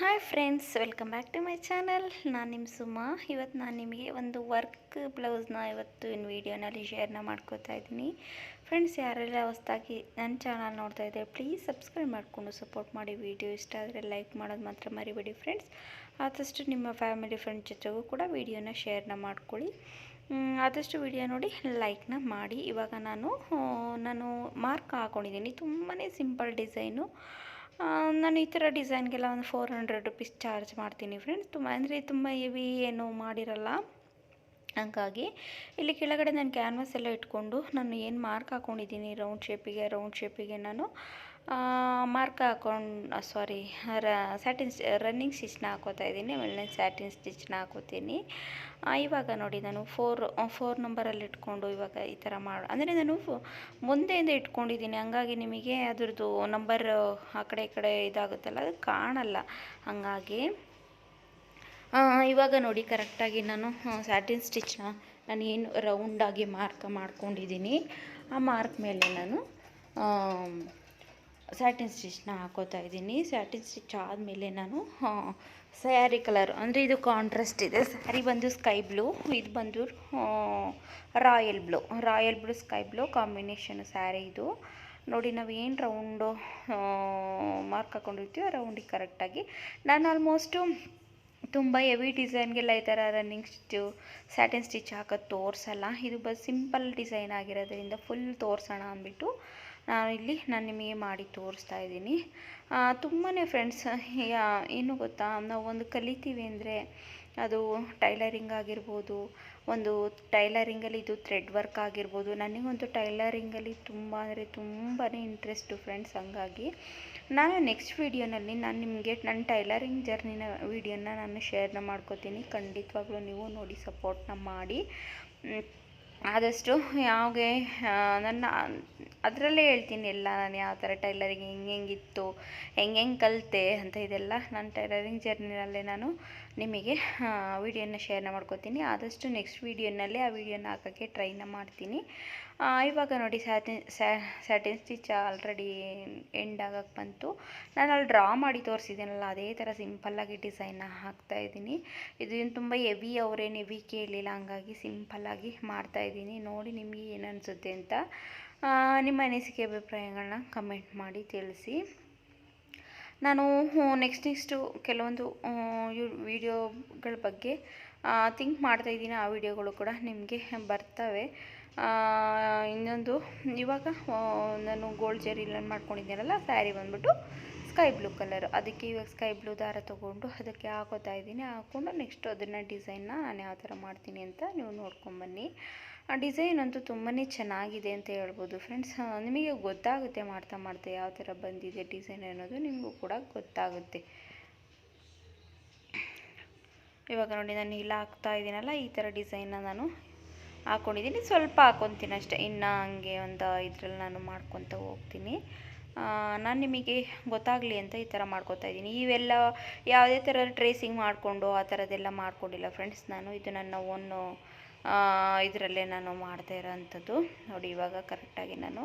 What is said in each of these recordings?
Hi friends welcome back to my channel ನಾನು ನಿಮ್ಮ ಸುಮಾ. ಇವತ್ತು ನಾನು ನಿಮಗೆ ಒಂದು ವರ್ಕ್ ಬ್ಲೌಸ್ನ ಇವತ್ತು ಇನ್ನು ವೀಡಿಯೋನಲ್ಲಿ ಶೇರ್ನ ಮಾಡ್ಕೋತಾ ಇದ್ದೀನಿ. ಫ್ರೆಂಡ್ಸ್ ಯಾರೆಲ್ಲ ಹೊಸ್ದಾಗಿ ನನ್ನ ಚಾನಲ್ ನೋಡ್ತಾ ಇದ್ದಾರೆ ಪ್ಲೀಸ್ ಸಬ್ಸ್ಕ್ರೈಬ್ ಮಾಡಿಕೊಂಡು ಸಪೋರ್ಟ್ ಮಾಡಿ. ವಿಡಿಯೋ ಇಷ್ಟ ಆದರೆ ಲೈಕ್ ಮಾಡೋದು ಮಾತ್ರ ಮರಿಬೇಡಿ ಫ್ರೆಂಡ್ಸ್ ಆದಷ್ಟು ನಿಮ್ಮ ಫ್ಯಾಮಿಲಿ ಫ್ರೆಂಡ್ ಜೊತೆಗೂ ಕೂಡ ವೀಡಿಯೋನ ಶೇರ್ನ ಮಾಡ್ಕೊಳ್ಳಿ. ಆದಷ್ಟು ವಿಡಿಯೋ ನೋಡಿ ಲೈಕ್ನ ಮಾಡಿ. ಇವಾಗ ನಾನು ನಾನು ಮಾರ್ಕ್ ಹಾಕ್ಕೊಂಡಿದ್ದೀನಿ ತುಂಬಾ ಸಿಂಪಲ್ ಡಿಸೈನು ನಾನು ಈ ಥರ ಡಿಸೈನ್ಗೆಲ್ಲ ಒಂದು ಫೋರ್ ಹಂಡ್ರೆಡ್ ರುಪೀಸ್ ಚಾರ್ಜ್ ಮಾಡ್ತೀನಿ ಫ್ರೆಂಡ್ಸ್ ತುಂಬ, ಅಂದರೆ ತುಂಬ ಹೆವಿ ಏನು ಮಾಡಿರಲ್ಲ. ಹಂಗಾಗಿ ಇಲ್ಲಿ ಕೆಳಗಡೆ ನಾನು ಕ್ಯಾನ್ವಾಸ್ ಎಲ್ಲ ಇಟ್ಕೊಂಡು ನಾನು ಏನು ಮಾರ್ಕ್ ಹಾಕ್ಕೊಂಡಿದ್ದೀನಿ ರೌಂಡ್ ಶೇಪಿಗೆ ರೌಂಡ್ ಶೇಪಿಗೆ ನಾನು ಮಾರ್ಕ್ ಹಾಕೊಂಡು ಸಾರಿ ರ ಸ್ಯಾಟಿನ್ ರನ್ನಿಂಗ್ ಸ್ಟಿಚ್ನ ಹಾಕೋತಾ ಇದ್ದೀನಿ ಆಮೇಲೆ ಸ್ಯಾಟಿನ್ ಸ್ಟಿಚ್ನ ಹಾಕೋತೀನಿ. ಇವಾಗ ನೋಡಿ ನಾನು ಫೋರ್ ಫೋರ್ ನಂಬರಲ್ಲಿ ಇಟ್ಕೊಂಡು ಇವಾಗ ಈ ಥರ ಮಾಡಿ, ಅಂದರೆ ನಾನು ಮುಂದೆಯಿಂದ ಇಟ್ಕೊಂಡಿದ್ದೀನಿ, ಹಂಗಾಗಿ ನಿಮಗೆ ಅದ್ರದ್ದು ನಂಬರ್ ಆ ಕಡೆ ಈ ಕಡೆ ಇದಾಗುತ್ತಲ್ಲ, ಅದು ಕಾಣಲ್ಲ ಹಾಗಾಗಿ. ಇವಾಗ ನೋಡಿ ಕರೆಕ್ಟಾಗಿ ನಾನು ಸ್ಯಾಟಿನ್ ಸ್ಟಿಚ್ನ ನಾನು ಏನು ರೌಂಡಾಗಿ ಮಾರ್ಕ್ ಮಾಡ್ಕೊಂಡಿದ್ದೀನಿ. ಆ ಮಾರ್ಕ್ ಮೇಲೆ ನಾನು ಸ್ಯಾಟಿನ್ ಸ್ಟಿಚ್ನ ಹಾಕೋತಾ ಇದ್ದೀನಿ. ಸ್ಯಾಟಿನ್ ಸ್ಟಿಚ್ ಆದಮೇಲೆ ನಾನು ಸ್ಯಾರಿ ಕಲರ್ ಅಂದರೆ ಇದು ಕಾಂಟ್ರಾಸ್ಟ್ ಇದೆ. ಸ್ಯಾರಿ ಬಂದು ಸ್ಕೈ ಬ್ಲೂ ಇದು ಬಂದು royal blue royal blue sky blue combination sari ಇದು. ನೋಡಿ ನಾವು ಏನು ರೌಂಡು ಮಾರ್ಕ್ ಹಾಕೊಂಡಿರ್ತೀವಿ ರೌಂಡಿಗೆ ಕರೆಕ್ಟಾಗಿ ನಾನು ಆಲ್ಮೋಸ್ಟು ತುಂಬ ಹೆವಿ ಡಿಸೈನ್ಗೆಲ್ಲ ಈ ಥರ ರನ್ನಿಂಗ್ ಸ್ಟಿಚ್ಚು ಸ್ಯಾಟಿನ್ ಸ್ಟಿಚ್ ಹಾಕೋದು ತೋರಿಸಲ್ಲ. ಇದು ಬಸ್ ಸಿಂಪಲ್ ಡಿಸೈನ್ ಆಗಿರೋದ್ರಿಂದ ಫುಲ್ ತೋರಿಸೋಣ ಅಂದ್ಬಿಟ್ಟು ಇಲ್ಲಿ ನಾನು ನಿಮಗೆ ಮಾಡಿ ತೋರಿಸ್ತಾ ಇದ್ದೀನಿ. ತುಂಬಾ ಫ್ರೆಂಡ್ಸ್ ಏನು ಗೊತ್ತಾ, ನಾವು ಒಂದು ಕಲಿತೀವಿ ಅಂದರೆ ಅದು ಟೈಲರಿಂಗ್ ಆಗಿರ್ಬೋದು, ಒಂದು ಟೈಲರಿಂಗಲ್ಲಿ ಇದು ಥ್ರೆಡ್ ವರ್ಕ್ ಆಗಿರ್ಬೋದು. ನನಗಂತೂ ಟೈಲರಿಂಗಲ್ಲಿ ತುಂಬ ಅಂದರೆ ತುಂಬಾ ಇಂಟ್ರೆಸ್ಟು ಫ್ರೆಂಡ್ಸ್ ಹಂಗಾಗಿ ನಾನು ನೆಕ್ಸ್ಟ್ ವೀಡಿಯೋನಲ್ಲಿ ನಾನು ನಿಮಗೆ ನನ್ನ ಟೈಲರಿಂಗ್ ಜರ್ನಿನ ವೀಡಿಯೋನ ನಾನು ಶೇರ್ನ ಮಾಡ್ಕೋತೀನಿ. ಖಂಡಿತವಾಗ್ಲೂ ನೀವು ನೋಡಿ ಸಪೋರ್ಟ್ನ ಮಾಡಿ. ಆದಷ್ಟು ಯಾವಾಗೆ ನನ್ನ ಅದರಲ್ಲೇ ಹೇಳ್ತೀನಿ ಎಲ್ಲ ನಾನು ಯಾವ ಥರ ಟೈಲರಿಂಗ್ ಹೆಂಗೆ ಹೆಂಗಿತ್ತು, ಹೆಂಗೆ ಹೆಂಗೆ ಕಲಿತೆ ಅಂತ ಇದೆಲ್ಲ ನನ್ನ ಟೈಲರಿಂಗ್ ಜರ್ನಿನಲ್ಲೇ ನಾನು ನಿಮಗೆ ವಿಡಿಯೋನ ಶೇರ್ನ ಮಾಡ್ಕೋತೀನಿ. ಆದಷ್ಟು ನೆಕ್ಸ್ಟ್ ವೀಡಿಯೋನಲ್ಲಿ ಆ ವಿಡಿಯೋನ ಹಾಕೋಕ್ಕೆ ಟ್ರೈನ ಮಾಡ್ತೀನಿ. ಇವಾಗ ನೋಡಿ satin satin stitch already end ಆಗಕ್ಕೆ ಬಂತು. ನಾನು ಅಲ್ಲಿ ಡ್ರಾ ಮಾಡಿ ತೋರಿಸಿದ್ದೀನಲ್ಲ, ಅದೇ ಥರ ಸಿಂಪಲ್ಲಾಗಿ ಡಿಸೈನ್ನ ಹಾಕ್ತಾ ಇದ್ದೀನಿ. ಇದು ಏನು ತುಂಬ ಹೆವಿ ಅವರೇನು ಹೆವಿ ಕೇಳಲಿಲ್ಲ ಹಂಗಾಗಿ ಸಿಂಪಲ್ಲಾಗಿ ಮಾಡ್ತಾಯಿದ್ದೀನಿ ನೋಡಿ ನಿಮಗೆ ಏನು ಅನಿಸುತ್ತೆ ಅಂತ. ನಿಮ್ಮ ಅನಿಸಿಕೆ ಅಭಿಪ್ರಾಯಗಳನ್ನ ಕಮೆಂಟ್ ಮಾಡಿ ತಿಳಿಸಿ. ನಾನು ನೆಕ್ಸ್ಟ್ ನೆಕ್ಸ್ಟು ಕೆಲವೊಂದು ವಿಡಿಯೋಗಳ ಬಗ್ಗೆ ಥಿಂಕ್ ಮಾಡ್ತಾ ಇದ್ದೀನಿ. ಆ ವಿಡಿಯೋಗಳು ಕೂಡ ನಿಮಗೆ ಬರ್ತವೆ. ಇನ್ನೊಂದು, ಇವಾಗ ನಾನು ಗೋಲ್ಡ್ ಜರಿಲನ್ನು ಮಾಡ್ಕೊಂಡಿದ್ದೀನಲ್ಲ ಸ್ಯಾರಿ ಬಂದ್ಬಿಟ್ಟು ಸ್ಕೈ ಬ್ಲೂ ಕಲರ್ ಅದಕ್ಕೆ ಇವಾಗ ಸ್ಕೈ ಬ್ಲೂ ದಾರ ತೊಗೊಂಡು ಅದಕ್ಕೆ ಹಾಕೋತಾ ಇದ್ದೀನಿ. ಹಾಕ್ಕೊಂಡು ನೆಕ್ಸ್ಟ್ ಅದನ್ನು ಡಿಸೈನ್ನ ನಾನು ಯಾವ ಥರ ಮಾಡ್ತೀನಿ ಅಂತ ನೀವು ನೋಡ್ಕೊಂಬನ್ನಿ ಆ ಡಿಸೈನ್ ಅಂತೂ ತುಂಬಾ ಚೆನ್ನಾಗಿದೆ ಅಂತ ಹೇಳ್ಬೋದು ಫ್ರೆಂಡ್ಸ್ ನಿಮಗೆ ಗೊತ್ತಾಗುತ್ತೆ ಮಾಡ್ತಾ ಮಾಡ್ತಾ ಯಾವ ಥರ ಬಂದಿದೆ ಡಿಸೈನ್ ಅನ್ನೋದು ನಿಮಗೂ ಕೂಡ ಗೊತ್ತಾಗುತ್ತೆ. ಇವಾಗ ನೋಡಿ ನಾನು ಇಲ್ಲ ಹಾಕ್ತಾ ಇದ್ದೀನಲ್ಲ, ಈ ಥರ ಡಿಸೈನ್ನ ನಾನು ಹಾಕ್ಕೊಂಡಿದ್ದೀನಿ ಸ್ವಲ್ಪ ಹಾಕ್ಕೊತೀನಿ ಅಷ್ಟೇ. ಇನ್ನು ಹಂಗೆ ಒಂದು ಇದ್ರಲ್ಲಿ ನಾನು ಮಾಡ್ಕೊತ ಹೋಗ್ತೀನಿ. ನಾನು ನಿಮಗೆ ಗೊತ್ತಾಗಲಿ ಅಂತ ಈ ಥರ ಮಾಡ್ಕೊತಾ ಇದ್ದೀನಿ. ಇವೆಲ್ಲ ಯಾವುದೇ ಥರ ಟ್ರೇಸಿಂಗ್ ಮಾಡಿಕೊಂಡು ಆ ಥರದ್ದೆಲ್ಲ ಮಾಡ್ಕೊಂಡಿಲ್ಲ ಫ್ರೆಂಡ್ಸ್ ನಾನು ಇದು ನನ್ನ ಓನು ಇದರಲ್ಲೇ ನಾನು ಮಾಡ್ತಾ ಇರೋವಂಥದ್ದು ನೋಡಿ, ಇವಾಗ ಕರೆಕ್ಟಾಗಿ ನಾನು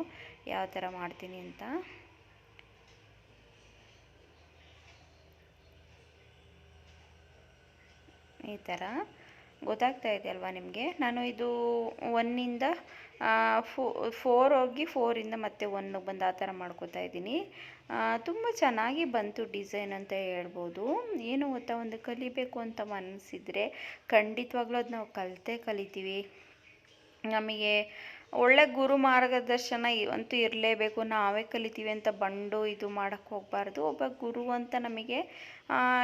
ಯಾವ ಥರ ಮಾಡ್ತೀನಿ ಅಂತ. ಈ ಥರ ಗೊತ್ತಾಗ್ತಾ ಇದೆ ಅಲ್ವಾ ನಿಮಗೆ? ನಾನು ಇದು ಒನ್ನಿಂದ ಫೋರ್ ಹೋಗಿ ಫೋರಿಂದ ಮತ್ತೆ ಒನ್ನಿಗೆ ಬಂದು ಆ ಥರ ಮಾಡ್ಕೋತಾ ಇದ್ದೀನಿ. ತುಂಬ ಚೆನ್ನಾಗಿ ಬಂತು ಡಿಸೈನ್ ಅಂತ ಹೇಳ್ಬೋದು. ಏನು ಗೊತ್ತಾ, ಒಂದು ಕಲಿಬೇಕು ಅಂತ ಮನಸ್ಸಿದ್ರೆ ಖಂಡಿತವಾಗ್ಲೂ ಅದು ನಾವು ಕಲಿತೇ ಕಲಿತೀವಿ. ನಮಗೆ ಒಳ್ಳೆ ಗುರು ಮಾರ್ಗದರ್ಶನ ಅಂತೂ ಇರಲೇಬೇಕು. ನಾವೇ ಕಲಿತೀವಿ ಅಂತ ಬಂಡು ಇದು ಮಾಡೋಕ್ಕೆ ಹೋಗಬಾರ್ದು. ಒಬ್ಬ ಗುರು ಅಂತ ನಮಗೆ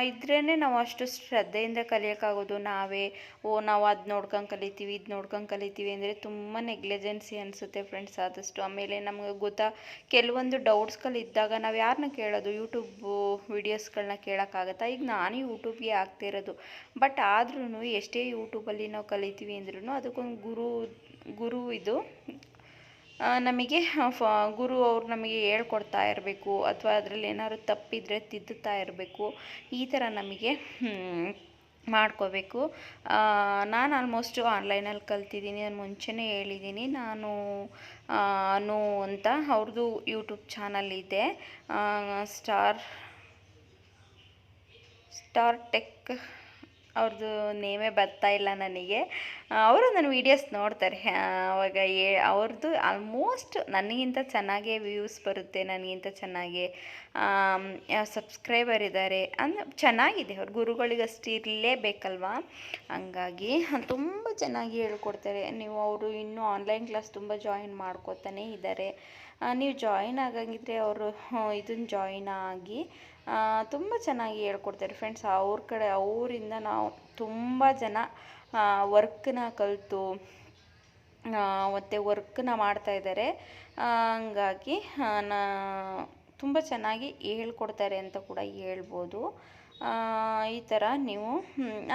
ಇದ್ರೇ ನಾವು ಅಷ್ಟು ಶ್ರದ್ಧೆಯಿಂದ ಕಲಿಯೋಕ್ಕಾಗೋದು. ನಾವೇ, ಓ, ನಾವು ಅದು ನೋಡ್ಕೊಂಡು ಕಲಿತೀವಿ, ಇದು ನೋಡ್ಕೊಂಡು ಕಲಿತೀವಿ ಅಂದರೆ ತುಂಬ ನೆಗ್ಲಿಜೆನ್ಸಿ ಅನಿಸುತ್ತೆ ಫ್ರೆಂಡ್ಸ್ ಆದಷ್ಟು. ಆಮೇಲೆ ನಮಗೆ ಗೊತ್ತಾ, ಕೆಲವೊಂದು ಡೌಟ್ಸ್ಗಳಿದ್ದಾಗ ನಾವು ಯಾರನ್ನ ಕೇಳೋದು? ಯೂಟ್ಯೂಬು ವೀಡಿಯೋಸ್ಗಳನ್ನ ಕೇಳೋಕ್ಕಾಗತ್ತಾ? ಈಗ ನಾನು ಯೂಟ್ಯೂಬ್ಗೆ ಹಾಕ್ತಿರೋದು ಬಟ್ ಆದ್ರೂ ಎಷ್ಟೇ ಯೂಟ್ಯೂಬಲ್ಲಿ ನಾವು ಕಲಿತೀವಿ ಅಂದ್ರೂ ಅದಕ್ಕೊಂದು ಗುರು ಗುರು ಇದು. ನಮಗೆ ಫ, ಗುರು ಅವ್ರು ನಮಗೆ ಹೇಳ್ಕೊಡ್ತಾ ಇರಬೇಕು, ಅಥವಾ ಅದರಲ್ಲಿ ಏನಾದ್ರು ತಪ್ಪಿದರೆ ತಿದ್ದುತ್ತಾ ಇರಬೇಕು, ಈ ಥರ ನಮಗೆ ಮಾಡ್ಕೋಬೇಕು. ನಾನು ಆಲ್ಮೋಸ್ಟು ಆನ್ಲೈನಲ್ಲಿ ಕಲ್ತಿದ್ದೀನಿ ನಾನು ಮುಂಚೆನೇ ಹೇಳಿದ್ದೀನಿ. ನಾನು ಅನು ಅಂತ ಅವ್ರದ್ದು ಯೂಟ್ಯೂಬ್ ಚಾನಲ್ ಇದೆ. ಸ್ಟಾರ್ ಸ್ಟಾರ್ ಟೆಕ್ ಅವ್ರದ್ದು ನೇಮೇ ಬರ್ತಾ ಇಲ್ಲ ನನಗೆ. ಅವರು ನನ್ನ ವೀಡಿಯೋಸ್ ನೋಡ್ತಾರೆ. ಅವಾಗ ಏ ಅವ್ರದ್ದು ಆಲ್ಮೋಸ್ಟ್ ನನಗಿಂತ ಚೆನ್ನಾಗೇ ವ್ಯೂಸ್ ಬರುತ್ತೆ, ನನಗಿಂತ ಚೆನ್ನಾಗಿ ಸಬ್ಸ್ಕ್ರೈಬರ್ ಇದ್ದಾರೆ ಅಂದ್ರೆ ಚೆನ್ನಾಗಿದೆ. ಅವ್ರ ಗುರುಗಳಿಗಷ್ಟು ಇರಲೇಬೇಕಲ್ವಾ? ಹಂಗಾಗಿ ತುಂಬ ಚೆನ್ನಾಗಿ ಹೇಳ್ಕೊಡ್ತಾರೆ. ನೀವು ಅವರು ಇನ್ನೂ ಆನ್ಲೈನ್ ಕ್ಲಾಸ್ ತುಂಬ ಜಾಯಿನ್ ಮಾಡ್ಕೋತಾನೆ ಇದ್ದಾರೆ ನೀವು ಜಾಯಿನ್ ಆಗಂಗಿದ್ರೆ ಅವರು ಇದನ್ನು ಜಾಯಿನ್ ಆಗಿ ತುಂಬ ಚೆನ್ನಾಗಿ ಹೇಳ್ಕೊಡ್ತಾರೆ ಫ್ರೆಂಡ್ಸ್ ಅವ್ರ ಕಡೆ, ಅವರಿಂದ ನಾವು ತುಂಬ ಜನ ವರ್ಕ್ನ ಕಲಿತು ಮತ್ತು ವರ್ಕ್ನ ಮಾಡ್ತಾ ಇದ್ದಾರೆ ಹಂಗಾಗಿ ನಾ, ತುಂಬ ಚೆನ್ನಾಗಿ ಹೇಳ್ಕೊಡ್ತಾರೆ ಅಂತ ಕೂಡ ಹೇಳ್ಬೋದು. ಈ ಥರ ನೀವು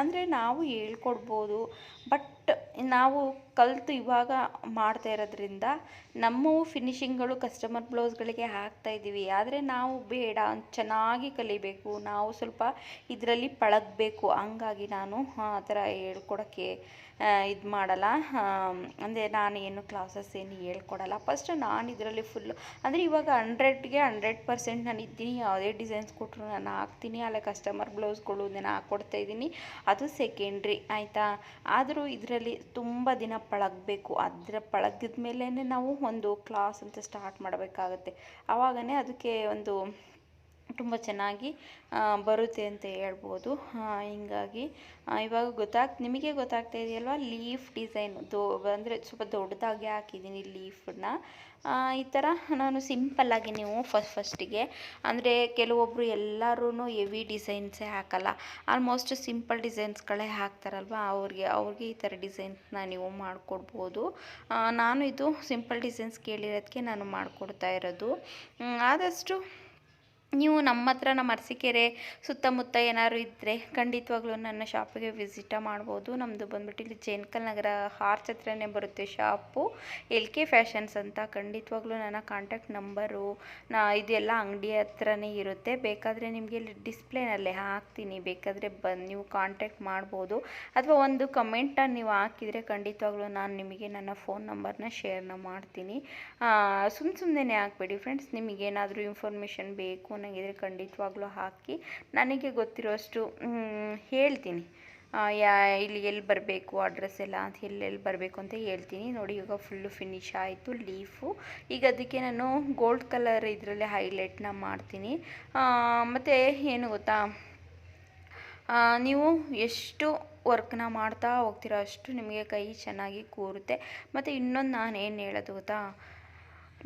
ಅಂದರೆ ನಾವು ಹೇಳ್ಕೊಡ್ಬೋದು. ಬಟ್ ನಾವು ಕಲಿತು ಇವಾಗ ಮಾಡ್ತಾ ಇರೋದ್ರಿಂದ ನಮ್ಮವು ಫಿನಿಶಿಂಗ್ಗಳು ಕಸ್ಟಮರ್ ಬ್ಲೌಸ್ಗಳಿಗೆ ಹಾಕ್ತಾ ಇದ್ದೀವಿ. ಆದರೆ ನಾವು ಬೇಡ, ಚೆನ್ನಾಗಿ ಕಲಿಬೇಕು. ನಾವು ಸ್ವಲ್ಪ ಇದರಲ್ಲಿ ಪಳಗಬೇಕು. ಹಂಗಾಗಿ ನಾನು, ಆ ಥರ ಹೇಳ್ಕೊಡೋಕ್ಕೆ ಇದು ಮಾಡಲ್ಲ. ಅಂದರೆ ನಾನು ಏನು ಕ್ಲಾಸಸ್ ಏನು ಹೇಳ್ಕೊಡಲ್ಲ. ಫಸ್ಟ್ ನಾನು ಇದರಲ್ಲಿ ಫುಲ್ಲು, ಅಂದರೆ ಇವಾಗ ಹಂಡ್ರೆಡ್ಗೆ ಹಂಡ್ರೆಡ್ ಪರ್ಸೆಂಟ್ ನಾನು ಇದ್ದೀನಿ. ಯಾವುದೇ ಡಿಸೈನ್ಸ್ ಕೊಟ್ಟರು ನಾನು ಹಾಕ್ತೀನಿ. ಅಲ್ಲೇ ಕಸ್ಟಮರ್ ಬ್ಲೌಸ್ಗಳು ದಿನ ಹಾಕ್ಕೊಡ್ತಾ ಇದ್ದೀನಿ. ಅದು ಸೆಕೆಂಡ್ರಿ ಆಯಿತಾ? ಆದರೂ ಇದರಲ್ಲಿ ತುಂಬ ದಿನ ಪಳಗಬೇಕು. ಅದರ ಪಳಗಿದ ಮೇಲೇ ನಾವು ಒಂದು ಕ್ಲಾಸ್ ಅಂತ ಸ್ಟಾರ್ಟ್ ಮಾಡಬೇಕಾಗತ್ತೆ. ಆವಾಗನೇ ಅದಕ್ಕೆ ಒಂದು ತುಂಬ ಚೆನ್ನಾಗಿ ಬರುತ್ತೆ ಅಂತ ಹೇಳ್ಬೋದು. ಹೀಗಾಗಿ ಇವಾಗ ಗೊತ್ತಾಗ್, ನಿಮಗೆ ಗೊತ್ತಾಗ್ತಾ ಇದೆಯಲ್ವ, ಲೀಫ್ ಡಿಸೈನ್ ದೊ, ಅಂದರೆ ಸ್ವಲ್ಪ ದೊಡ್ಡದಾಗಿ ಹಾಕಿದ್ದೀನಿ ಲೀಫನ್ನ ಈ ಥರ ನಾನು ಸಿಂಪಲ್ಲಾಗಿ ನೀವು ಫಸ್ಟ್ ಫಸ್ಟಿಗೆ, ಅಂದರೆ ಕೆಲವೊಬ್ಬರು ಎಲ್ಲರೂ ಹೆವಿ ಡಿಸೈನ್ಸೇ ಹಾಕಲ್ಲ. ಆಲ್ಮೋಸ್ಟ್ ಸಿಂಪಲ್ ಡಿಸೈನ್ಸ್ಗಳೇ ಹಾಕ್ತಾರಲ್ವ, ಅವ್ರಿಗೆ ಅವ್ರಿಗೆ ಈ ಥರ ಡಿಸೈನ್ಸ್ನ ನೀವು ಮಾಡಿಕೊಡ್ಬೋದು. ನಾನು ಇದು ಸಿಂಪಲ್ ಡಿಸೈನ್ಸ್ ಕೇಳಿರೋದಕ್ಕೆ ನಾನು ಮಾಡಿಕೊಡ್ತಾ ಇರೋದು. ಆದಷ್ಟು ನೀವು ನಮ್ಮ ಹತ್ರ, ನಮ್ಮ ಅರಸಿಕೆರೆ ಸುತ್ತಮುತ್ತ ಏನಾದ್ರು ಇದ್ದರೆ ಖಂಡಿತವಾಗ್ಲೂ ನನ್ನ ಶಾಪಿಗೆ ವಿಸಿಟ ಮಾಡ್ಬೋದು. ನಮ್ಮದು ಬಂದ್ಬಿಟ್ಟು ಇಲ್ಲಿ ಜೇನ್ಕಲ್ ನಗರ ಹಾರ್ಚ್ ಹತ್ರನೇ ಬರುತ್ತೆ ಶಾಪು. ಎಲ್ ಕೆ ಫ್ಯಾಷನ್ಸ್ ಅಂತ ಖಂಡಿತವಾಗ್ಲೂ ನನ್ನ ಕಾಂಟ್ಯಾಕ್ಟ್ ನಂಬರು, ನಾ ಇದೆಲ್ಲ ಅಂಗಡಿ ಹತ್ರನೇ ಇರುತ್ತೆ. ಬೇಕಾದರೆ ನಿಮಗೆ ಇಲ್ಲಿ ಡಿಸ್ಪ್ಲೇನಲ್ಲೇ ಹಾಕ್ತೀನಿ. ಬೇಕಾದರೆ ಬಂದು ನೀವು ಕಾಂಟ್ಯಾಕ್ಟ್ ಮಾಡ್ಬೋದು. ಅಥವಾ ಒಂದು ಕಮೆಂಟನ್ನು ನೀವು ಹಾಕಿದರೆ ಖಂಡಿತವಾಗ್ಲೂ ನಾನು ನಿಮಗೆ ನನ್ನ ಫೋನ್ ನಂಬರ್ನ ಶೇರ್ನ ಮಾಡ್ತೀನಿ. ಸುಮ್ಮ ಸುಮ್ಮನೆ ಹಾಕ್ಬೇಡಿ. ಫ್ರೆಂಡ್ಸ್ ನಿಮಗೇನಾದರೂ ಇನ್ಫಾರ್ಮೇಷನ್ ಬೇಕು ನನಗಿದ್ರೆ ಖಂಡಿತವಾಗ್ಲೂ ಹಾಕಿ ನನಗೆ ಗೊತ್ತಿರೋಷ್ಟು ಹೇಳ್ತೀನಿ. ಯಾ, ಇಲ್ಲಿ ಎಲ್ಲಿ ಬರಬೇಕು, ಅಡ್ರೆಸ್ ಎಲ್ಲ ಅಂತ ಎಲ್ಲೆಲ್ಲಿ ಬರಬೇಕು ಅಂತ ಹೇಳ್ತೀನಿ. ನೋಡಿ, ಇವಾಗ ಫುಲ್ಲು ಫಿನಿಶ್ ಆಯಿತು ಲೀಫು ಈಗ ಅದಕ್ಕೆ ನಾನು ಗೋಲ್ಡ್ ಕಲರ್ ಇದರಲ್ಲಿ ಹೈಲೈಟ್ನ ಮಾಡ್ತೀನಿ. ಮತ್ತು ಏನು ಗೊತ್ತಾ? ನೀವು ಎಷ್ಟು ವರ್ಕ್ನ ಮಾಡ್ತಾ ಹೋಗ್ತೀರೋ ಅಷ್ಟು ನಿಮಗೆ ಕೈ ಚೆನ್ನಾಗಿ ಕೂರುತ್ತೆ. ಮತ್ತು ಇನ್ನೊಂದು ನಾನು ಏನು ಹೇಳೋದು ಗೊತ್ತಾ?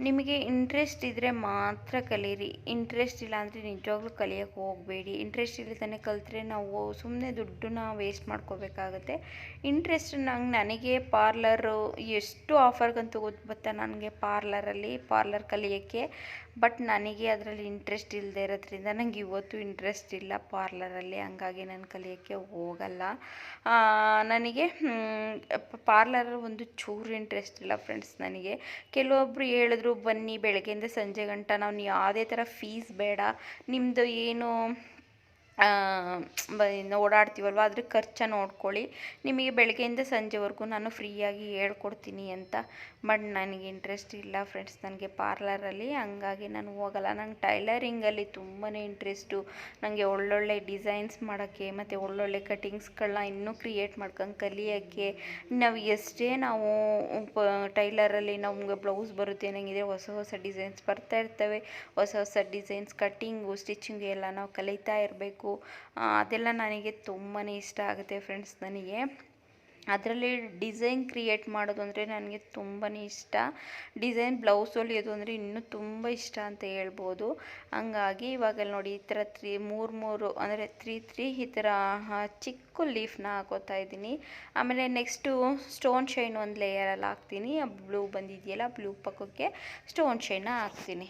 ನಿಮಗೆ ಇಂಟ್ರೆಸ್ಟ್ ಇದ್ದರೆ ಮಾತ್ರ ಕಲೀರಿ. ಇಂಟ್ರೆಸ್ಟ್ ಇಲ್ಲ ಅಂದರೆ ನಿಜವಾಗ್ಲೂ ಕಲಿಯೋಕ್ಕೆ ಹೋಗಬೇಡಿ. ಇಂಟ್ರೆಸ್ಟ್ ಇಲ್ಲದೇ ಕಲಿತ್ರೆ ನಾವು ಸುಮ್ಮನೆ ದುಡ್ಡನ್ನ ವೇಸ್ಟ್ ಮಾಡ್ಕೋಬೇಕಾಗತ್ತೆ. ಇಂಟ್ರೆಸ್ಟ್ ನಂಗೆ ನನಗೆ ಪಾರ್ಲರು ಎಷ್ಟು ಆಫರ್ಗಂತೂ ಗೊತ್ತು ಬತ್ತಾ ನನಗೆ ಪಾರ್ಲರಲ್ಲಿ ಪಾರ್ಲರ್ ಕಲಿಯೋಕ್ಕೆ ಬಟ್ ನನಗೆ ಅದರಲ್ಲಿ ಇಂಟ್ರೆಸ್ಟ್ ಇಲ್ಲದೆ ಇರೋದ್ರಿಂದ ನನಗೆ ಇವತ್ತು ಇಂಟ್ರೆಸ್ಟ್ ಇಲ್ಲ ಪಾರ್ಲರಲ್ಲಿ ಹಂಗಾಗಿ ನಾನು ಕಲಿಯೋಕ್ಕೆ ಹೋಗಲ್ಲ. ನನಗೆ ಪಾರ್ಲರ್ ಒಂದು ಚೂರು ಇಂಟ್ರೆಸ್ಟ್ ಇಲ್ಲ ಫ್ರೆಂಡ್ಸ್ ನನಗೆ. ಕೆಲವೊಬ್ಬರು ಹೇಳಿದ್ರು ಬನ್ನಿ ಬೆಳಗ್ಗೆಯಿಂದ ಸಂಜೆ ಗಂಟ ನಾವು ಯಾವುದೇ ಥರ ಫೀಸ್ ಬೇಡ. ನಿಮ್ಮದು ಏನು ಬ, ಇನ್ನು ಓಡಾಡ್ತೀವಲ್ವ? ಅದ್ರ ಖರ್ಚು ನೋಡ್ಕೊಳ್ಳಿ. ನಿಮಗೆ ಬೆಳಗ್ಗೆಯಿಂದ ಸಂಜೆವರೆಗೂ ನಾನು ಫ್ರೀಯಾಗಿ ಹೇಳ್ಕೊಡ್ತೀನಿ ಅಂತ. ಬಟ್ ನನಗೆ ಇಂಟ್ರೆಸ್ಟ್ ಇಲ್ಲ ಫ್ರೆಂಡ್ಸ್ ನನಗೆ ಪಾರ್ಲರಲ್ಲಿ ಹಂಗಾಗಿ ನಾನು ಹೋಗಲ್ಲ. ನಂಗೆ ಟೈಲರಿಂಗಲ್ಲಿ ತುಂಬಾ ಇಂಟ್ರೆಸ್ಟು ನನಗೆ ಒಳ್ಳೊಳ್ಳೆ ಡಿಸೈನ್ಸ್ ಮಾಡೋಕ್ಕೆ ಮತ್ತು ಒಳ್ಳೊಳ್ಳೆ ಕಟಿಂಗ್ಸ್ಗಳನ್ನ ಇನ್ನೂ ಕ್ರಿಯೇಟ್ ಮಾಡ್ಕೊಂಡು ಕಲಿಯೋಕ್ಕೆ ನಾವು ಎಷ್ಟೇ ನಾವು ಟೈಲರಲ್ಲಿ ನಮಗೆ ಬ್ಲೌಸ್ ಬರುತ್ತೆ ಅನ್ನಂಗಿದ್ರೆ ಹೊಸ ಹೊಸ ಡಿಸೈನ್ಸ್ ಬರ್ತಾ ಇರ್ತವೆ. ಹೊಸ ಹೊಸ ಡಿಸೈನ್ಸ್ ಕಟ್ಟಿಂಗು ಸ್ಟಿಚಿಂಗು ಎಲ್ಲ ನಾವು ಕಲಿತಾ ಇರಬೇಕು. ಅದೆಲ್ಲ ನನಗೆ ತುಂಬಾ ಇಷ್ಟ ಆಗುತ್ತೆ ಫ್ರೆಂಡ್ಸ್ ನನಗೆ. ಅದರಲ್ಲಿ ಡಿಸೈನ್ ಕ್ರಿಯೇಟ್ ಮಾಡೋದು ಅಂದರೆ ನನಗೆ ತುಂಬಾ ಇಷ್ಟ. ಡಿಸೈನ್ ಬ್ಲೌಸ್ ಹೊಲಿಯೋದು ಅಂದರೆ ಇನ್ನೂ ತುಂಬ ಇಷ್ಟ ಅಂತ ಹೇಳ್ಬೋದು. ಹಂಗಾಗಿ ಇವಾಗ ನೋಡಿ ಈ ಥರ ತ್ರೀ ಮೂರು ಮೂರು ಅಂದರೆ ತ್ರೀ ತ್ರೀ ಈ ಥರ ಚಿಕ್ಕ ಲೀಫ್ನ ಹಾಕೋತಾ ಇದ್ದೀನಿ. ಆಮೇಲೆ ನೆಕ್ಸ್ಟು ಸ್ಟೋನ್ ಶೈನ್ ಒಂದು ಲೇಯರಲ್ಲಿ ಹಾಕ್ತೀನಿ. ಬ್ಲೂ ಬಂದಿದೆಯಲ್ಲ ಬ್ಲೂ ಪಕ್ಕಕ್ಕೆ ಸ್ಟೋನ್ ಶೈನ್ನ ಹಾಕ್ತೀನಿ.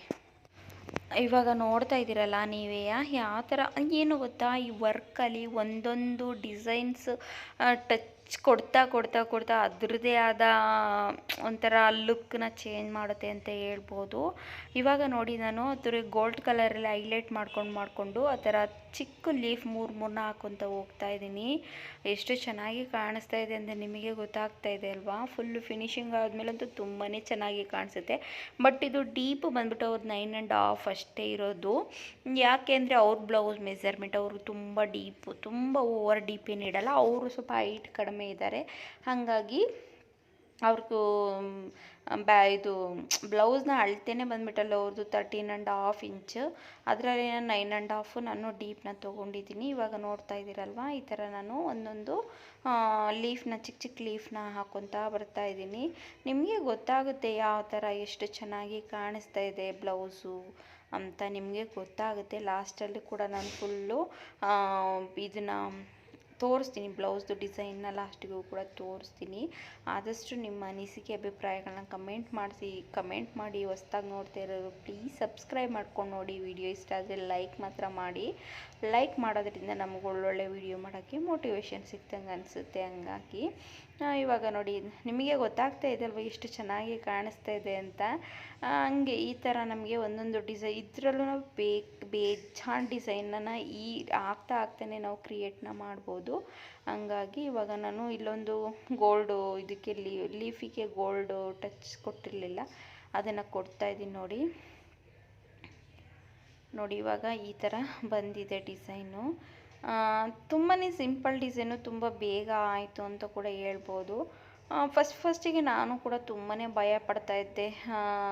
ಇವಾಗ ನೋಡ್ತಾ ಇದ್ದೀರಲ್ಲ ನೀವೇ ಯಾವ ಥರ ಏನು ಗೊತ್ತಾ? ಈ ವರ್ಕಲ್ಲಿ ಒಂದೊಂದು ಡಿಸೈನ್ಸ್ ಟಚ್ ಕೊಡ್ತಾ ಕೊಡ್ತಾ ಕೊಡ್ತಾ ಅದರದ್ದೇ ಆದ, ಒಂಥರ ಲುಕ್ನ ಚೇಂಜ್ ಮಾಡುತ್ತೆ ಅಂತ ಹೇಳ್ಬೋದು. ಇವಾಗ ನೋಡಿ ನಾನು ಅದ್ರ ಗೋಲ್ಡ್ ಕಲರಲ್ಲಿ ಹೈಲೈಟ್ ಮಾಡ್ಕೊಂಡು ಮಾಡಿಕೊಂಡು ಆ ಥರ ಚಿಕ್ಕ ಲೀಫ್ ಮೂರು ಮೂರನ್ನ ಹಾಕ್ಕೊತ ಹೋಗ್ತಾ ಇದ್ದೀನಿ. ಎಷ್ಟು ಚೆನ್ನಾಗಿ ಕಾಣಿಸ್ತಾ ಇದೆ ಅಂತ ನಿಮಗೆ ಗೊತ್ತಾಗ್ತಾ ಇದೆ ಅಲ್ವಾ? ಫುಲ್ ಫಿನಿಶಿಂಗ್ ಆದಮೇಲಂತೂ ತುಂಬಾ ಚೆನ್ನಾಗಿ ಕಾಣಿಸುತ್ತೆ. ಬಟ್ ಇದು ಡೀಪ್ ಬಂದ್ಬಿಟ್ಟು ಅವ್ರದ್ದು ನೈನ್ ಆ್ಯಂಡ್ ಹಾಫ್ ಅಷ್ಟೇ ಇರೋದು. ಯಾಕೆ ಅಂದರೆ ಅವ್ರ ಬ್ಲೌಸ್ ಮೆಸರ್ಮೆಂಟ್ ಅವರು ತುಂಬ ಡೀಪು, ತುಂಬ ಓವರ್ ಡೀಪ್ ಏನು ಇಡಲ್ಲ. ಅವರು ಸ್ವಲ್ಪ ಹೈಟ್ ಕಡಿಮೆ ಇದ್ದಾರೆ. ಹಾಗಾಗಿ ಅವ್ರಿಗೂ ಬ್ಯಾ ಇದು, ಬ್ಲೌಸ್ನ ಅಳ್ತೇನೆ ಬಂದ್ಬಿಟ್ಟಲ್ಲ ಅವ್ರದ್ದು ತರ್ಟೀನ್ ಆ್ಯಂಡ್ ಹಾಫ್ ಇಂಚ್ ಅದರಲ್ಲಿ ನಾನು ನೈನ್ ಆ್ಯಂಡ್ ಹಾಫು ನಾನು ಡೀಪ್ನ ತೊಗೊಂಡಿದ್ದೀನಿ. ಇವಾಗ ನೋಡ್ತಾ ಇದ್ದೀರಲ್ವ? ಈ ಥರ ನಾನು ಒಂದೊಂದು ಲೀಫ್ನ ಚಿಕ್ಕ ಚಿಕ್ಕ ಲೀಫ್ನ ಹಾಕ್ಕೊತಾ ಬರ್ತಾ ಇದ್ದೀನಿ. ನಿಮಗೆ ಗೊತ್ತಾಗುತ್ತೆ ಯಾವ ಥರ ಎಷ್ಟು ಚೆನ್ನಾಗಿ ಕಾಣಿಸ್ತಾ ಇದೆ ಬ್ಲೌಸು ಅಂತ ನಿಮಗೆ ಗೊತ್ತಾಗುತ್ತೆ. ಲಾಸ್ಟಲ್ಲಿ ಕೂಡ ನಾನು ಫುಲ್ಲು ಇದನ್ನು ತೋರಿಸ್ತೀನಿ ಬ್ಲೌಸ್ದು ಡಿಸೈನ್ನ ಲಾಸ್ಟಿಗೂ ಕೂಡ ತೋರಿಸ್ತೀನಿ. ಆದಷ್ಟು ನಿಮ್ಮ ಅನಿಸಿಕೆ ಅಭಿಪ್ರಾಯಗಳನ್ನ ಕಮೆಂಟ್ ಮಾಡಿಸಿ ಕಮೆಂಟ್ ಮಾಡಿ ಹೊಸ್ದಾಗಿ ನೋಡ್ತಾ ಇರೋರು ಪ್ಲೀಸ್ ಸಬ್ಸ್ಕ್ರೈಬ್ ಮಾಡ್ಕೊಂಡು ನೋಡಿ ವಿಡಿಯೋ ಇಷ್ಟ ಆದರೆ ಲೈಕ್ ಮಾತ್ರ ಮಾಡಿ. ಲೈಕ್ ಮಾಡೋದ್ರಿಂದ ನಮ್ಗೆ ಒಳ್ಳೊಳ್ಳೆ ವಿಡಿಯೋ ಮಾಡೋಕ್ಕೆ ಮೋಟಿವೇಶನ್ ಸಿಕ್ತಂಗೆ ಅನಿಸುತ್ತೆ ಹಂಗಾಗಿ. ಇವಾಗ ನೋಡಿ, ನಿಮಗೆ ಗೊತ್ತಾಗ್ತಾ ಇದೆ ಅಲ್ವ ಎಷ್ಟು ಚೆನ್ನಾಗಿ ಕಾಣಿಸ್ತಾ ಇದೆ ಅಂತ? ಹಂಗೆ ಈ ಥರ ನಮಗೆ ಒಂದೊಂದು ಡಿಸೈನ್ ಇದರಲ್ಲೂ ನಾವು ಬೇಕ್, ಬೇಜಾನ್ ಡಿಸೈನನ್ನು ಈ, ಆಗ್ತಾ ಆಗ್ತಾನೆ ನಾವು ಕ್ರಿಯೇಟ್ನ ಮಾಡ್ಬೋದು. ಹಂಗಾಗಿ ಇವಾಗ ನಾನು ಇಲ್ಲೊಂದು ಗೋಲ್ಡು ಇದಕ್ಕೆ ಲೀಫಿಗೆ ಗೋಲ್ಡು ಟಚ್ ಕೊಟ್ಟಿರಲಿಲ್ಲ. ಅದನ್ನು ಕೊಡ್ತಾ ಇದ್ದೀನಿ ನೋಡಿ. ನೋಡಿ ಇವಾಗ ಈ ಥರ ಬಂದಿದೆ ಡಿಸೈನು. ತುಂಬಾ ಸಿಂಪಲ್ ಡಿಸೈನು, ತುಂಬ ಬೇಗ ಆಯಿತು ಅಂತ ಕೂಡ ಹೇಳ್ಬೋದು. ಫಸ್ಟ್ ಫಸ್ಟಿಗೆ ನಾನು ಕೂಡ ತುಂಬಾ ಭಯ ಪಡ್ತಾ ಇದ್ದೆ.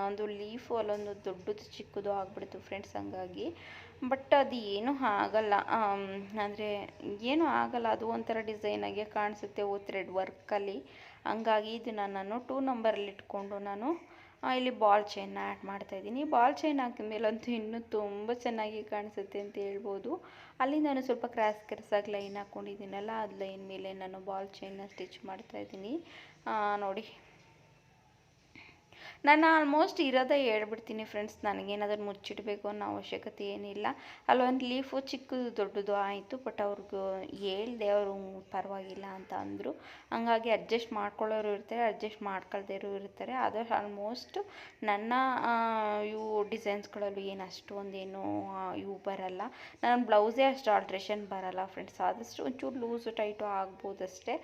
ಒಂದು ಲೀಫು ಅಲ್ಲೊಂದು ದೊಡ್ಡದು ಚಿಕ್ಕದು ಆಗಿಬಿಡ್ತು ಫ್ರೆಂಡ್ಸ್ ಹಂಗಾಗಿ. ಬಟ್ ಅದು ಏನೂ ಆಗಲ್ಲ. ಅಂದರೆ ಏನೂ ಆಗಲ್ಲ. ಅದು ಒಂಥರ ಡಿಸೈನಾಗೆ ಕಾಣಿಸುತ್ತೆ ಓ ಥ್ರೆಡ್ ವರ್ಕಲ್ಲಿ ಹಂಗಾಗಿ ಇದನ್ನು ನಾನು ಟೂ ನಂಬರಲ್ಲಿ ಇಟ್ಕೊಂಡು ನಾನು ಇಲ್ಲಿ ಬಾಲ್ ಚೈನ್ನ ಆ್ಯಡ್ ಮಾಡ್ತಾಯಿದ್ದೀನಿ ಬಾಲ್ ಚೈನ್ ಹಾಕಿದ ಮೇಲಂತೂ ಇನ್ನೂ ತುಂಬ ಚೆನ್ನಾಗಿ ಕಾಣಿಸುತ್ತೆ ಅಂತ ಹೇಳ್ಬೋದು. ಅಲ್ಲಿ ನಾನು ಸ್ವಲ್ಪ ಕ್ರಾಸ್ ಕ್ರಾಸಾಗಿ ಲೈನ್ ಹಾಕ್ಕೊಂಡಿದ್ದೀನಲ್ಲ ಅದು ಲೈನ್ ಮೇಲೆ ನಾನು ಬಾಲ್ ಚೈನ್ನ ಸ್ಟಿಚ್ ಮಾಡ್ತಾಯಿದ್ದೀನಿ ನೋಡಿ. ನಾನು ಆಲ್ಮೋಸ್ಟ್ ಇರೋದೇ ಹೇಳ್ಬಿಡ್ತೀನಿ ಫ್ರೆಂಡ್ಸ್ ನನಗೇನಾದರೂ ಮುಚ್ಚಿಡಬೇಕು ಅನ್ನೋ ಅವಶ್ಯಕತೆ ಏನಿಲ್ಲ. ಅಲ್ಲೊಂದು ಲೀಫು ಚಿಕ್ಕದು ದೊಡ್ಡದು ಆಯಿತು ಬಟ್ ಅವ್ರಿಗೆ ಹೇಳ್ದೆ ಅವರು ಪರವಾಗಿಲ್ಲ ಅಂತ ಅಂದರು. ಹಂಗಾಗಿ ಅಡ್ಜಸ್ಟ್ ಮಾಡ್ಕೊಳ್ಳೋರು ಇರ್ತಾರೆ ಅಡ್ಜಸ್ಟ್ ಮಾಡ್ಕೊಳ್ದೇರು ಇರ್ತಾರೆ. ಅದು ಆಲ್ಮೋಸ್ಟ್ ನನ್ನ ಇವು ಡಿಸೈನ್ಸ್ಗಳಲ್ಲೂ ಏನು ಅಷ್ಟೊಂದೇನು ಇವು ಬರಲ್ಲ. ನನ್ನ ಬ್ಲೌಸೇ ಅಷ್ಟು ಆಲ್ಟ್ರೇಷನ್ ಬರಲ್ಲ ಫ್ರೆಂಡ್ಸ್ ಆದಷ್ಟು ಒಂಚೂರು ಲೂಸು ಟೈಟು ಆಗ್ಬೋದಷ್ಟೇ.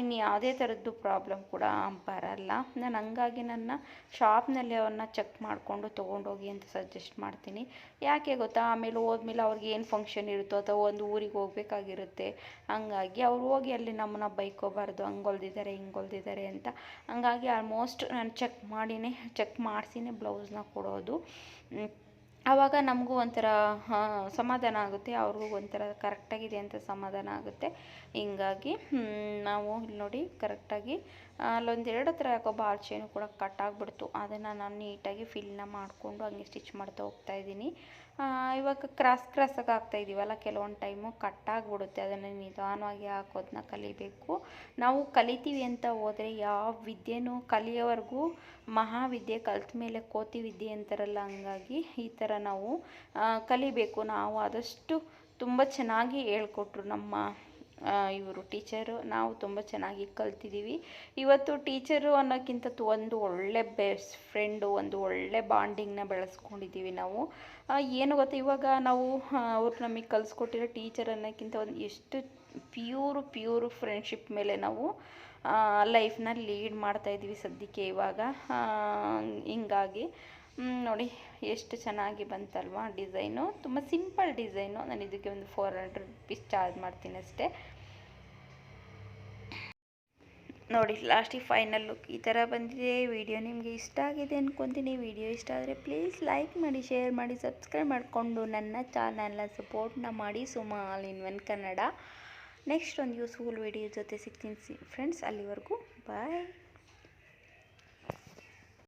ಇನ್ನು ಯಾವುದೇ ಥರದ್ದು ಪ್ರಾಬ್ಲಮ್ ಕೂಡ ಬರಲ್ಲ. ನಾನು ಹಂಗಾಗಿ ನನ್ನ ಶಾಪ್ನಲ್ಲಿ ಅವನ್ನ ಚೆಕ್ ಮಾಡಿಕೊಂಡು ತೊಗೊಂಡೋಗಿ ಅಂತ ಸಜೆಸ್ಟ್ ಮಾಡ್ತೀನಿ. ಯಾಕೆ ಗೊತ್ತಾ? ಆಮೇಲೆ ಹೋದ್ಮೇಲೆ ಅವ್ರಿಗೆ ಏನು ಫಂಕ್ಷನ್ ಇರುತ್ತೋ ಅಥವಾ ಒಂದು ಊರಿಗೆ ಹೋಗ್ಬೇಕಾಗಿರುತ್ತೆ. ಹಂಗಾಗಿ ಅವ್ರು ಹೋಗಿ ಅಲ್ಲಿ ನಮ್ಮನ್ನ ಬೈಕೋಬಾರ್ದು. ಹಂಗೆ ಹಿಂಗೊಲ್ದಿದ್ದಾರೆ ಹಿಂಗೆ ಹೊಲ್ದಿದ್ದಾರೆ ಅಂತ. ಹಂಗಾಗಿ ಆಲ್ಮೋಸ್ಟ್ ನಾನು ಚೆಕ್ ಮಾಡಿನೇ ಚೆಕ್ ಮಾಡಿಸಿನೇ ಬ್ಲೌಸ್ನ ಕೊಡೋದು. ಆವಾಗ ನಮಗೂ ಒಂಥರ ಸಮಾಧಾನ ಆಗುತ್ತೆ, ಅವ್ರಿಗೂ ಒಂಥರ ಕರೆಕ್ಟಾಗಿದೆ ಅಂತ ಸಮಾಧಾನ ಆಗುತ್ತೆ. ಹಿಂಗಾಗಿ ನಾವು ಇಲ್ಲಿ ನೋಡಿ ಕರೆಕ್ಟಾಗಿ ಅಲ್ಲೊಂದೆರಡು ಹತ್ರ ಯಾಕೋ ಬಾಲ್ ಚೈನು ಕೂಡ ಕಟ್ ಆಗಿಬಿಡ್ತು. ಅದನ್ನು ನಾನು ನೀಟಾಗಿ ಫಿಲ್ನ ಮಾಡಿಕೊಂಡು ಹಂಗೆ ಸ್ಟಿಚ್ ಮಾಡ್ತಾ ಹೋಗ್ತಾ ಇದ್ದೀನಿ. ಇವಾಗ ಕ್ರಾಸ್ ಕ್ರಾಸಾಗಿ ಹಾಕ್ತಾ ಇದೀವಲ್ಲ, ಕೆಲವೊಂದು ಟೈಮು ಕಟ್ ಆಗಿಬಿಡುತ್ತೆ ಅದನ್ನು ನಿಧಾನವಾಗಿ ಹಾಕೋದನ್ನ ಕಲಿಬೇಕು. ನಾವು ಕಲಿತೀವಿ ಅಂತ ಹೋದರೆ ಯಾವ ವಿದ್ಯೆನೂ ಕಲಿಯೋವರೆಗೂ ಮಹಾವಿದ್ಯೆ, ಕಲ್ತ ಮೇಲೆ ಕೋತಿ ವಿದ್ಯೆ ಅಂತಾರಲ್ಲ, ಹಂಗಾಗಿ ಈ ಥರ ನಾವು ಕಲಿಬೇಕು. ನಾವು ಆದಷ್ಟು ತುಂಬ ಚೆನ್ನಾಗಿ ಹೇಳ್ಕೊಟ್ರು ನಮ್ಮ ಇವರು ಟೀಚರು. ನಾವು ತುಂಬ ಚೆನ್ನಾಗಿ ಕಲ್ತಿದ್ದೀವಿ ಇವತ್ತು ಟೀಚರು ಅನ್ನೋಕ್ಕಿಂತ ಒಂದು ಒಳ್ಳೆ ಬೆಸ್ಟ್ ಫ್ರೆಂಡು, ಒಂದು ಒಳ್ಳೆ ಬಾಂಡಿಂಗ್ನ ಬೆಳೆಸ್ಕೊಂಡಿದ್ದೀವಿ ನಾವು. ಏನು ಗೊತ್ತಾ, ಇವಾಗ ನಾವು ಅವ್ರು ನಮಗೆ ಕಲಿಸ್ಕೊಟ್ಟಿರೋ ಟೀಚರ್ ಅನ್ನೋಕ್ಕಿಂತ ಒಂದು ಎಷ್ಟು ಪ್ಯೂರ್, ಪ್ಯೂರು ಫ್ರೆಂಡ್ಶಿಪ್ ಮೇಲೆ ನಾವು ಲೈಫ್ನ ಲೀಡ್ ಮಾಡ್ತಾಯಿದ್ದೀವಿ ಸದ್ಯಕ್ಕೆ ಇವಾಗ. ಹಿಂಗಾಗಿ. ನೋಡಿ, ಎಷ್ಟು ಚೆನ್ನಾಗಿ ಬಂತಲ್ವಾ ಡಿಸೈನು. ತುಂಬ ಸಿಂಪಲ್ ಡಿಸೈನು. ನಾನು ಇದಕ್ಕೆ ಒಂದು ಫೋರ್ ಹಂಡ್ರೆಡ್ ರುಪೀಸ್ ಚಾರ್ಜ್ ಮಾಡ್ತೀನಿ ಅಷ್ಟೇ. ನೋಡಿ ಲಾಸ್ಟಿಗೆ ಫೈನಲ್ ಲುಕ್ ಈ ಥರ ಬಂದಿದೆ. ವಿಡಿಯೋ ನಿಮಗೆ ಇಷ್ಟ ಆಗಿದೆ ಅಂದ್ಕೊತೀನಿ ವಿಡಿಯೋ ಇಷ್ಟ ಆದರೆ ಪ್ಲೀಸ್ ಲೈಕ್ ಮಾಡಿ ಶೇರ್ ಮಾಡಿ ಸಬ್ಸ್ಕ್ರೈಬ್ ಮಾಡಿಕೊಂಡು ನನ್ನ ಚಾನಲ್ನ ಸಪೋರ್ಟ್ನ ಮಾಡಿ. Suma all in one Kannada. Next ಒಂದು ಯೂಸ್ಫುಲ್ ವಿಡಿಯೋ ಜೊತೆ ಸಿಗ್ತೀನಿ ಫ್ರೆಂಡ್ಸ್ ಅಲ್ಲಿವರೆಗೂ. ಬಾಯ್